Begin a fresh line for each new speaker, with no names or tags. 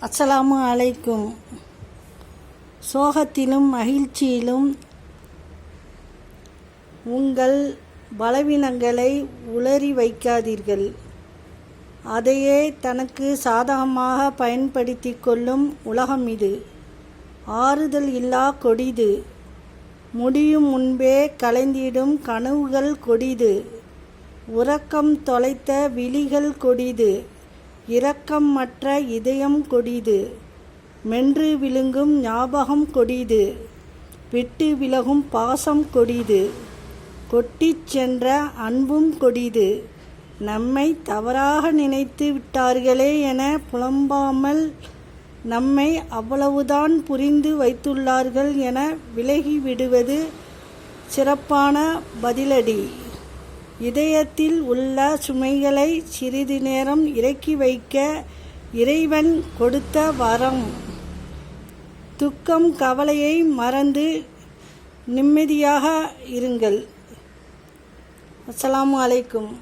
அஸ்ஸலாமு அலைக்கும். சோகத்திலும் மகிழ்ச்சியிலும் உங்கள் பலவீனங்களை உளறி வைக்காதீர்கள். அதையே தனக்கு சாதகமாக பயன்படுத்தி கொள்ளும் உலகம் இது. ஆறுதல் இல்லா கொடிது. முடியும் முன்பே கலைந்திடும் கனவுகள் கொடிது. உறக்கம் தொலைத்த விழிகள் கொடிது. இரக்கம் மற்ற இதயம் கொடிது. மென்று விழுங்கும் ஞாபகம் கொடிது. விட்டு விலகும் பாசம் கொடிது. கொட்டிச் சென்ற அன்பும் கொடிது. நம்மை தவறாக நினைத்து விட்டார்களே என புலம்பாமல் நம்மை அவ்வளவுதான் புரிந்து வைத்துள்ளார்கள் என விலகிவிடுவது சிறப்பான பதிலடி. இதயத்தில் உள்ள சுமைகளை சிறிது நேரம் இறக்கி வைக்க இறைவன் கொடுத்த வரம். துக்கம் கவலையை மறந்து நிம்மதியாக இருங்கள். அஸ்லாம் அலைக்கும்.